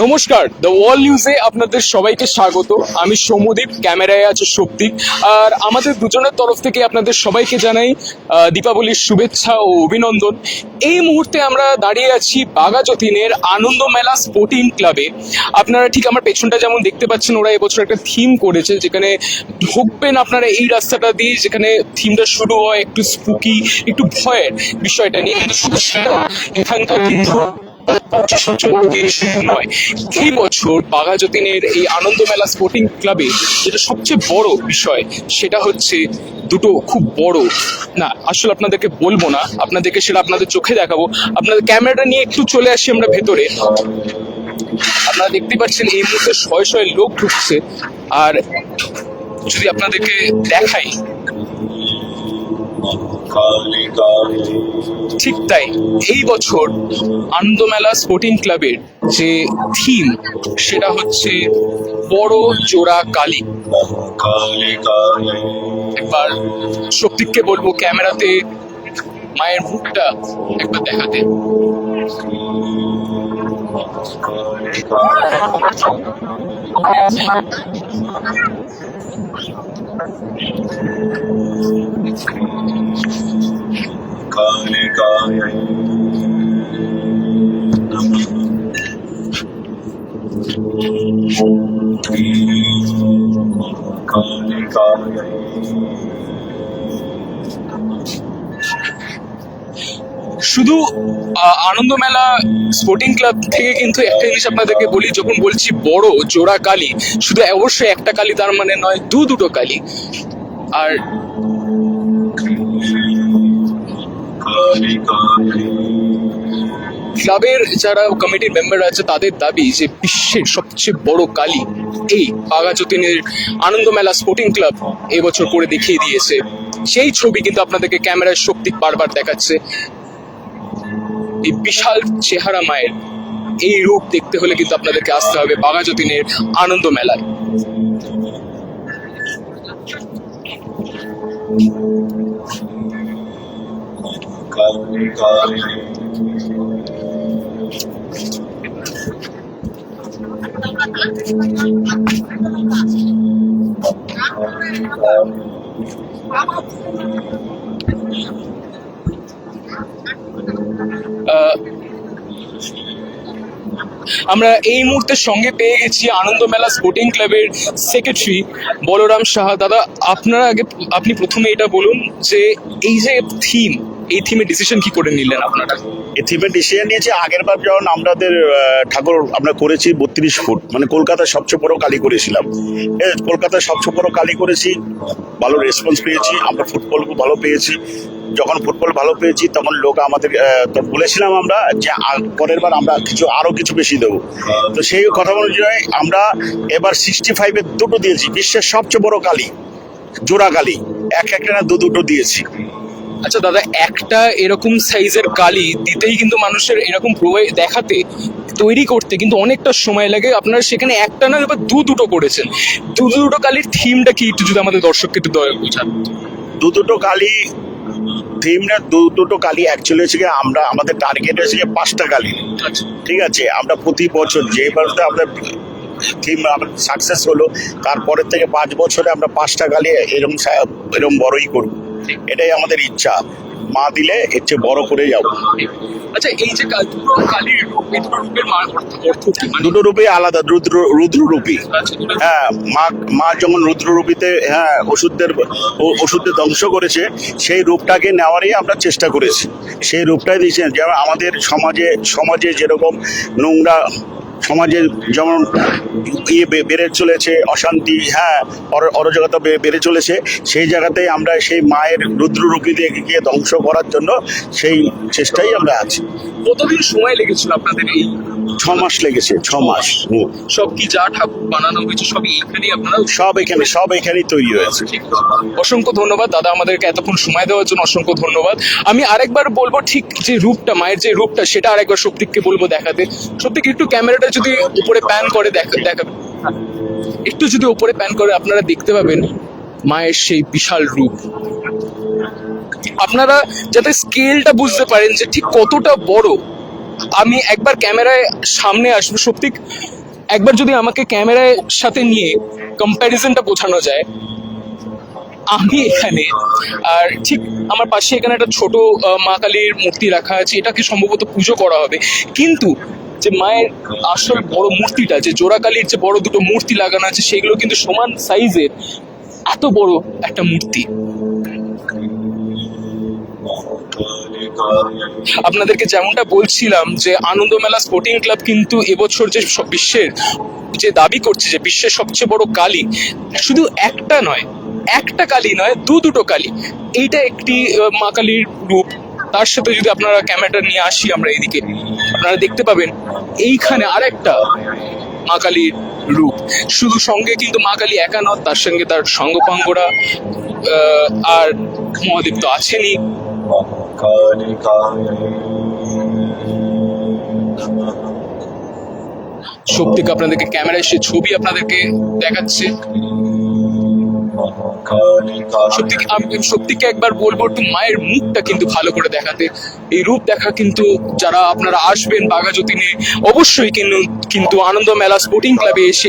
নমস্কার দ্য ওয়াল নিউজে আপনাদের সবাইকে স্বাগত। আমি সৌম্যদীপ, ক্যামেরায় আছে শক্তিক। আর আমাদের দুজনের তরফ থেকে আপনাদের সবাইকে জানাই দীপাবলির শুভেচ্ছা ও অভিনন্দন। এই মুহূর্তে আমরা দাঁড়িয়ে আছি বাগাযতীনের আনন্দ মেলা স্পোর্টিং ক্লাবে। আপনারা ঠিক আমার পেছনটা যেমন দেখতে পাচ্ছেন, ওরা এবছর একটা থিম করেছে, যেখানে ঢুকবেন আপনারা এই রাস্তাটা দিয়ে, যেখানে থিমটা শুরু হয় একটু স্পুকি, একটু ভয়ের বিষয়টা নিয়ে। কিন্তু এখানকার পঞ্চাশ আগে নয়। এই বছর বাঘাযতীনের এই আনন্দ মেলা স্পোর্টিং ক্লাবে যেটা সবচেয়ে বড় বিষয়, সেটা হচ্ছে দুটো খুব বড়। না, আসলে আপনাদেরকে বলব না, আপনাদেরকে সেটা আপনাদের চোখে দেখাবো। আপনাদের ক্যামেরাটা নিয়ে একটু চলে আসি আমরা ভেতরে। আপনারা দেখতে পাচ্ছেন এই মুহূর্তে শয়ে শয়ে লোক ঢুকছে। আর যদি আপনাদেরকে দেখাই। ঠিক তাই, এই বছর আনন্দমেলা স্পোর্টিং ক্লাবের যে থিম, সেটা হচ্ছে বড় জোড়া কালী। একবার শক্তিককে বলব, ক্যামেরাতে মায়ের মুখটা একবার দেখাতে। Kali Kali Kali Kali শুধু আহ, আনন্দমেলা স্পোর্টিং ক্লাব থেকে কিন্তু একটা জিনিস আপনাদেরকে বলি যখন বলছি বড় জোড়া কালি শুধু অবশ্যই একটা কালি তার মানে নয় দু দুটো কালি। আর ক্লাবের যারা কমিটির মেম্বার আছে তাদের দাবি যে বিশ্বের সবচেয়ে বড় কালি এই বাঘাযতীনের আনন্দমেলা স্পোর্টিং ক্লাব এবছর করে দেখিয়ে দিয়েছে। সেই ছবি কিন্তু আপনাদেরকে ক্যামেরার শক্তি বারবার দেখাচ্ছে। এই বিশাল চেহারা মায়ের এই রূপ দেখতে হলে কিন্তু আপনাদেরকে আসতে হবে বাঘাযতীনের আনন্দ মেলায়। আহ, আমরা এই মুহূর্তে সঙ্গে পেয়ে গেছি আনন্দ মেলা স্পোর্টিং ক্লাবের সেক্রেটারি বলরাম সাহা। দাদা, আপনারা আগে, আপনি প্রথমে এটা বলুন যে এই যে থিম এই থিমে ডিসিশন কি করে নিলেন আপনারা? এই থিমের ডিসিশন নিয়েছি। আগের বার যখন আমাদের ঠাকুর আমরা করেছি বত্রিশ ফুট মানে কলকাতার সবচেয়ে বড় কালি করেছিলাম। কলকাতার সবচেয়ে বড় কালি করেছি, ভালো রেসপন্স পেয়েছি, আমরা ফুটবল খুব ভালো পেয়েছি। যখন ফুটবল ভালো পেয়েছি তখন লোক আমাদের বলেছিলাম আমরা যে পরের বার আমরা কিছু আরও কিছু বেশি দেবো। তো সেই কথা অনুযায়ী আমরা এবার সিক্সটি ফাইভের দুটো দিয়েছি। বিশ্বের সবচেয়ে বড় কালি জোড়া কালি। এক একটা না দু দুটো দিয়েছি। আচ্ছা দাদা একটা এরকম সাইজের কালি দিতেই কিন্তু মানুষের এরকম দেখাতে তৈরি করতে কিন্তু অনেকটা সময় লাগে। আপনারা সেখানে একটা না এবার দু দুটো করেছেন। দু দুটো কালির থিমটা কি একটু যদি আমাদের দর্শককে একটু দয়া বোঝান। দু দুটো কালি থিমটা দু দুটো কালি অ্যাকচুয়ালি হচ্ছে আমরা আমাদের টার্গেট হয়েছে গিয়ে পাঁচটা কালি আচ্ছা। ঠিক আছে আমরা প্রতি বছর যে বছর আমরা থিম সাকসেস হলো তারপরের থেকে পাঁচ বছরে আমরা পাঁচটা কালি এরকম এরম এরকম বড়ই করব। এটাই আমাদের ইচ্ছা। মা দিলে এর চেয়ে বড় করে যাব। আচ্ছা এই যে কালির রূপ দুটো কি? মানে রূপে আলাদা রুদ্র রুদ্ররূপী। আচ্ছা, হ্যাঁ মা মা যেমন রুদ্ররূপীতে হ্যাঁ ওষুধদের ও- ওষুধদের ধ্বংস করেছে সেই রূপটাকে নেওয়ারই আমরা চেষ্টা করেছি। সেই রূপটাই দিয়েছেন যেমন আমাদের সমাজে সমাজে যেরকম নোংরা সমাজে যেমন ইয়ে বেড়ে চলেছে, অশান্তি হ্যাঁ অর- অরাজকতা বেড়ে চলেছে, সেই জায়গাতেই আমরা সেই মায়ের রুদ্ররূপীদেরকে ধ্বংস করার জন্য সেই চেষ্টাই আমরা আছি। কতদিন সময় লেগেছিল আপনাদের এই ছ মাস লেগেছে ছ মাস। সব কি যা ঠাকুর বানানো হয়েছে সবই এখানেই আপনারা? সব এখানে সব এখানেই তৈরি হয়েছে। অসংখ্য ধন্যবাদ। দাদা আমাদেরকে এতক্ষণ সময় দেওয়ার জন্য অসংখ্য ধন্যবাদ। আমি আরেকবার বলব ঠিক যে রূপটা মায়ের যে রূপটা সেটা আরেকবার সত্যিককে বলব দেখাতে। সত্যিক একটু ক্যামেরাটা যদি উপরে প্যান করে দেখা দেখাবে একটু যদি উপরে প্যান করে আপনারা দেখতে পাবেন মায়ের সেই বিশাল রূপ। আপনারা যাতে স্কেলটা বুঝতে পারেন যে ঠিক কতটা বড় আমি একবার ক্যামেরায় সামনে আসব, সত্যি। একবার যদি আমাকে ক্যামেরায় সাথে নিয়ে কম্প্যারিজনটা বোঝানো যায়, আমি এখানে, আর ঠিক আমার পাশে এখানে একটা ছোট মা কালীর মূর্তি রাখা আছে, এটাকে সম্ভবত পুজো করা হবে। কিন্তু যে মায়ের আসল বড় মূর্তিটা, যে জোড়া কালীর যে বড় দুটো মূর্তি লাগানো আছে, সেগুলো কিন্তু সমান সাইজের এত বড় একটা মূর্তি। আপনাদেরকে যেমনটা বলছিলাম যে আনন্দ মেলা স্পোর্টিং ক্লাব কিন্তু এবছর যে বিশ্বের যে দাবি করছে যে বিশ্বের সবচেয়ে বড় কালী, শুধু একটা নয়, একটা কালী নয়, দু দুটো কালী। এইটা একটি মা কালীর রূপ। তার সাথে যদি আপনারা ক্যামেরাটা নিয়ে আসি আমরা এইদিকে আপনারা দেখতে পাবেন এইখানে আরেকটা মা কালীর রূপ। শুধু সঙ্গে কিন্তু মা কালী একা নয় তার সঙ্গে তার সঙ্গপাঙ্গরা আর মহাদেব তো আছেনই। সত্যিকে আপনাদেরকে ক্যামেরায় সে ছবি আপনাদেরকে দেখাচ্ছে? সত্যি আমি সত্যিকে একবার বলব একটু মায়ের মুখটা কিন্তু ভালো করে দেখাতে? এই রূপ দেখা কিন্তু যারা আপনারা আসবেন বাঘাযতীনে অবশ্যই কিন্তু কিন্তু আনন্দ মেলা স্পোর্টিং ক্লাবে এসে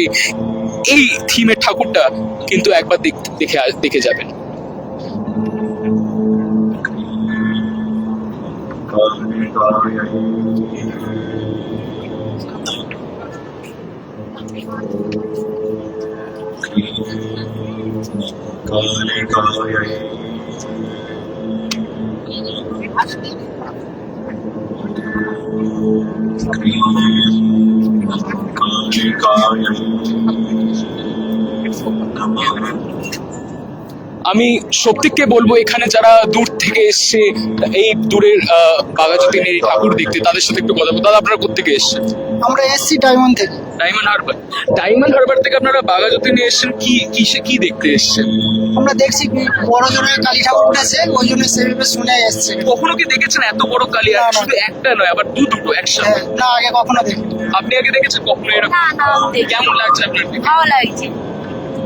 এই থিমের ঠাকুরটা কিন্তু একবার দেখ- দেখে আ- দেখে যাবেন আমি সত্যিকে বলব এখানে যারা দূর থেকে এসছে এই দূরের আহ, বাঘাযতীনের এই ঠাকুর দেখতে তাদের সাথে একটু কথা বলব। দাদা আপনারা কোথেকে এসছেন? আমরা এসছি ডায়মন্ড থেকে। ডায়মন্ড হারবার। ডায়মন্ড হারবার থেকে আপনারা বাঘাযতীনে এসছেন কি কিসে কি দেখতে এসছেন? আমরা দেখছি কি বড় জনের কালী ঠাকুর উঠেছে ওই জন্য সেভাবে শুনে এসছে। কখনো কি দেখেছেন এত বড় কালী? আর। শুধু একটা নয় আবার দু দুটো একসাথে। হ্যাঁ, না আগে কখনো দেখি আপনি আগে দেখেছেন কখনো এরকম? না না কেমন লাগছে আপনার ভালো লাগছে।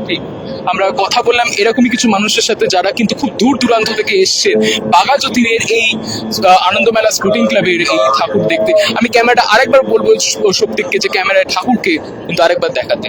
ঠিক আমরা কথা বললাম এরকমই কিছু মানুষের সাথে যারা কিন্তু খুব দূর দূরান্ত থেকে এসছে। বাঘাযতীনের এই আহ, আনন্দমেলা স্কুটিং ক্লাবের এই ঠাকুর দেখতে। আমি ক্যামেরাটা আরেকবার বলব স- সত্যিককে যে ক্যামেরায় ঠাকুরকে কিন্তু আরেকবার দেখাতে।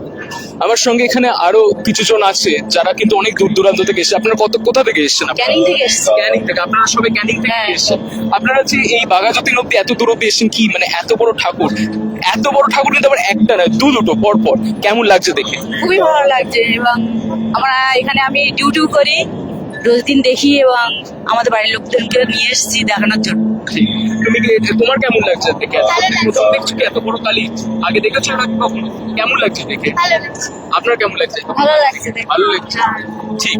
আমার সঙ্গে এখানে আরও কিছু জন আছে যারা কিন্তু অনেক দূর দূরান্ত থেকে এসেছে। আপনারা কত কোথা থেকে এসেছেন আপনারা? ক্যানিং থেকে এসছি। ক্যানিং থেকে। আপনারা সবাই ক্যানিং থেকে হ্যাঁ। এসেছেন। আপনারা যে এই বাঘাযতীন অব্দি এত দূর অব্দি এসেছেন কি? মানে এত বড় ঠাকুর। এত বড় ঠাকুর কিন্তু আবার একটা নয় দু দুটো পরপর। পর কেমন লাগছে দেখে? খুবই ভালো লাগছে এবং আমরা এখানে আমি ডিউটিও করি। রোজ দিন দেখি এবং আমাদের বাড়ির লোকজনকে নিয়ে এসেছি দেখানোর জন্য। তুমি কি তোমার কেমন লাগছে দেখে? প্রথম দেখছ কি এত বড় কালী? আগে দেখেছ না কখনো? কেমন লাগছে দেখে? আপনার কেমন লাগছে? ভালো লাগছে ভালো লাগছে। ঠিক।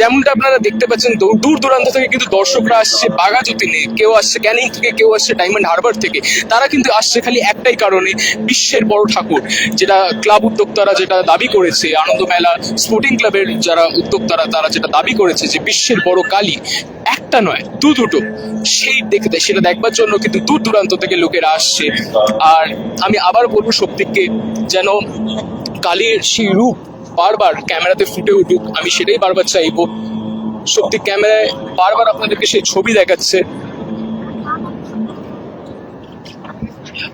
যেমনটা আপনারা দেখতে পাচ্ছেন দূর দূর দূরান্ত থেকে কিন্তু দর্শকরা আসছে বাঘাযতীনে। কেউ আসছে ক্যানিং থেকে কেউ আসছে ডায়মন্ড হারবার থেকে। তারা কিন্তু আসছে খালি একটাই কারণে বিশ্বের বড় ঠাকুর যেটা ক্লাব উদ্যোক্তারা যেটা দাবি করেছে আনন্দ মেলা স্পোর্টিং ক্লাবের যারা উদ্যোক্তারা তারা যেটা দাবি করেছে যে বিশ্বের বড় কালী একটা নয়, দু দুটো সেই দেখতে, সেটা দেখবার জন্য কিন্তু দূর দূরান্ত থেকে লোকেরা আসছে। আর আমি আবার বলব সত্যিকে যেন কালীর সেই রূপ বারবার ক্যামেরাতে ফুটে উঠুক, আমি সেটাই বারবার চাইব। সত্যি ক্যামেরায় বারবার আপনাদেরকে সেই ছবি দেখাচ্ছে।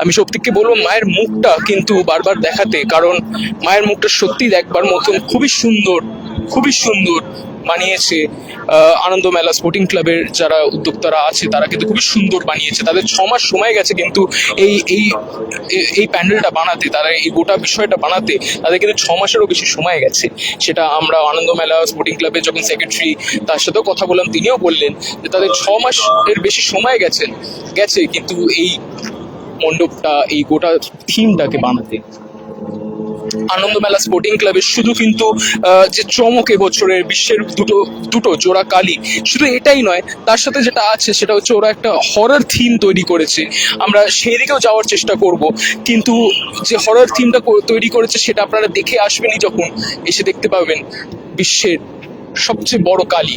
আমি সত্যিকে বলব, মায়ের মুখটা কিন্তু বারবার দেখাতে, কারণ মায়ের মুখটা সত্যি দেখবার মতন খুবই সুন্দর। খুবই সুন্দর বানিয়েছে আনন্দ মেলা স্পোর্টিং ক্লাবের যারা উদ্যোক্তারা আছে, তারা কিন্তু খুবই সুন্দর বানিয়েছে। তাদের ছ মাস সময় গেছে কিন্তু এই এই এই প্যান্ডেলটা বানাতে, তারা এই গোটা বিষয়টা বানাতে, তাদের কিন্তু ছ মাসেরও বেশি সময় গেছে। সেটা আমরা আনন্দ মেলা স্পোর্টিং ক্লাবের যখন সেক্রেটারি তার সাথেও কথা বললাম, তিনিও বললেন যে তাদের ছ মাস এর বেশি সময় গেছে গেছে, কিন্তু এই মণ্ডপটা, এই গোটা থিমটাকে বানাতে। আনন্দমেলা স্পোর্টিং ক্লাবের শুধু কিন্তু যে চমক এবছরের বিশ্বের দুটো দুটো জোড়া কালি, শুধু এটাই নয়, তার সাথে যেটা আছে সেটা হচ্ছে ওরা একটা হরর থিম তৈরি করেছে। আমরা সেই দিকেও যাওয়ার চেষ্টা করব, কিন্তু যে হরর থিমটা তৈরি করেছে সেটা আপনারা দেখে আসবেনই যখন, এসে দেখতে পাবেন বিশ্বের সবচেয়ে বড় কালী।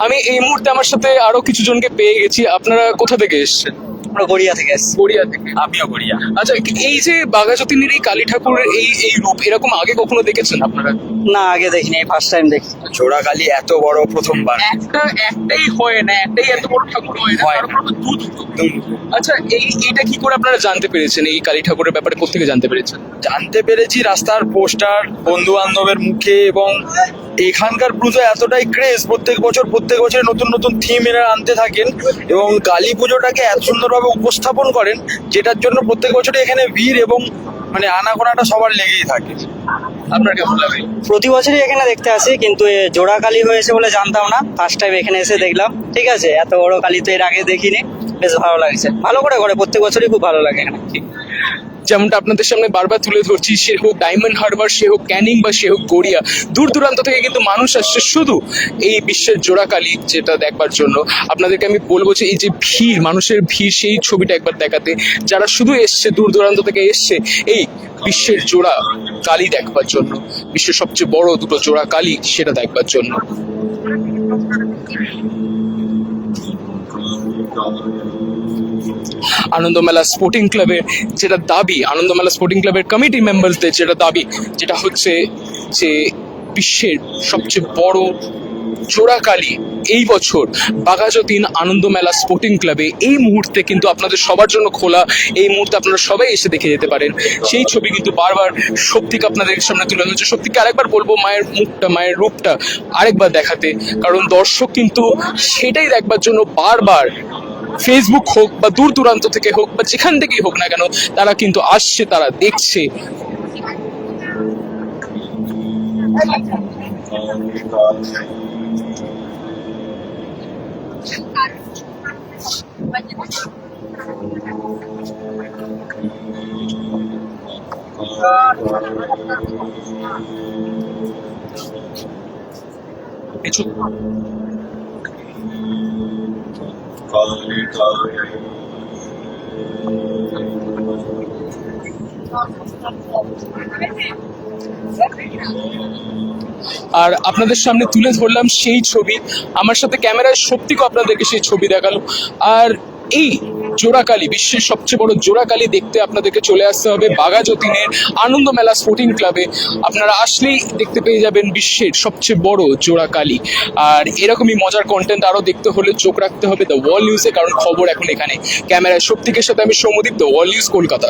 আমি এই মুহূর্তে আমার সাথে আরও কিছু জনকে পেয়ে গেছি। আপনারা কোথা থেকে এসেছেন? আমরা গড়িয়া থেকে এসেছি গড়িয়া থেকে। আমিও গড়িয়া। আচ্ছা এই যে বাঘাযতীনের এই কালী ঠাকুরের এই এই রূপ এরকম আগে কখনো দেখেছেন আপনারা? না আগে দেখিনি ফার্স্ট টাইম দেখি। চোরাকালী এত বড় প্রথমবার। একটা একটাই হয় না একটাই এত বড় ঠাকুর হয় না। আচ্ছা এই এটা কি করে আপনারা জানতে পেরেছেন এই কালী ঠাকুরের ব্যাপারে কোথেকে জানতে পেরেছেন? জানতে পেরেছি রাস্তার পোস্টার বন্ধু বান্ধবের মুখে এবং এখানকার পুজো এতটাই ক্রেজ প্রত্যেক বছর প্রত্যেক বছর নতুন নতুন থিম এরা আনতে থাকেন এবং কালী পুজোটাকে এত সুন্দরভাবে উপস্থাপন করেন, যেটার জন্য প্রত্যেক বছরই এখানে ভিড় এবং মানে আনাগোনাটা সবার লেগেই থাকে। প্রতি বছরই এখানে দেখতে আসি, কিন্তু জোড়া কালী হয়েছে বলে জানতাম না। ফার্স্ট টাইম এখানে এসে দেখলাম। ঠিক আছে, এত বড় কালী তো এর আগে দেখিনি। বেশ ভালো লাগছে। ভালো করে করে, প্রত্যেক বছরই খুব ভালো লাগে এখানে। যেমনটা আপনাদের সামনে বারবার তুলে ধরছি, সে হোক ডায়মন্ড হারবার সে হোক ক্যানিং বা সে হোক গড়িয়া দূর দূরান্ত থেকে কিন্তু মানুষ আসছে শুধু এই বিশ্বের জোড়াকালি যেটা দেখবার জন্য। আপনাদেরকে আমি বলব যে এই যে ভিড়, মানুষের ভিড়, সেই ছবিটা একবার দেখাতে। যারা শুধু এসছে, দূর দূরান্ত থেকে এসছে, এই বিশ্বের জোড়া কালী দেখবার জন্য। বিশ্বের সবচেয়ে বড় দুটো জোড়া কালী সেটা দেখবার জন্য। আনন্দমেলা স্পোর্টিং ক্লাবের যেটা দাবি, আনন্দমেলা স্পোর্টিং ক্লাবের কমিটি মেম্বারসদের যেটা দাবি, যেটা হচ্ছে যে বিশ্বের সবচেয়ে বড় চোরাকালী এই বছর বাঘাযতীন আনন্দমেলা স্পোর্টিং ক্লাবে এই মুহূর্তে কিন্তু আপনাদের সবার জন্য খোলা, এই মুহূর্তে আপনারা সবাই এসে দেখে যেতে পারেন। সেই ছবি কিন্তু বারবার শক্তিকে আপনাদের সামনে তুলে ধরছে। শক্তিকে আরেকবার বলব, মায়ের মুখটা, মায়ের রূপটা আরেকবার দেখাতে। কারণ দর্শক কিন্তু সেটাই দেখবার জন্য বারবার ফেসবুক হোক বা দূর দূরান্ত থেকে হোক বা যেখান থেকেই হোক না কেন, তারা কিন্তু আসছে, তারা দেখছে। কিছু আর আপনাদের সামনে তুলে ধরলাম সেই ছবি। আমার সাথে ক্যামেরায় সত্যিকে আপনাদেরকে সেই ছবি দেখাল। আর এই জোড়াকালী, বিশ্বের সবচেয়ে বড় জোড়াকালী দেখতে আপনাদেরকে চলে আসতে হবে বাগাযতীনের আনন্দ মেলা স্পোর্টিং ক্লাবে। আপনারা আসলেই দেখতে পেয়ে যাবেন বিশ্বের সবচেয়ে বড় জোড়াকালী। আর এরকমই মজার কন্টেন্ট আরও দেখতে হলে চোখ রাখতে হবে দ্য ওয়ার্ল্ড নিউজে কারণ খবর এখন এখানে। ক্যামেরায় সত্যিকের সাথে আমি Soumadip the world news Kolkata.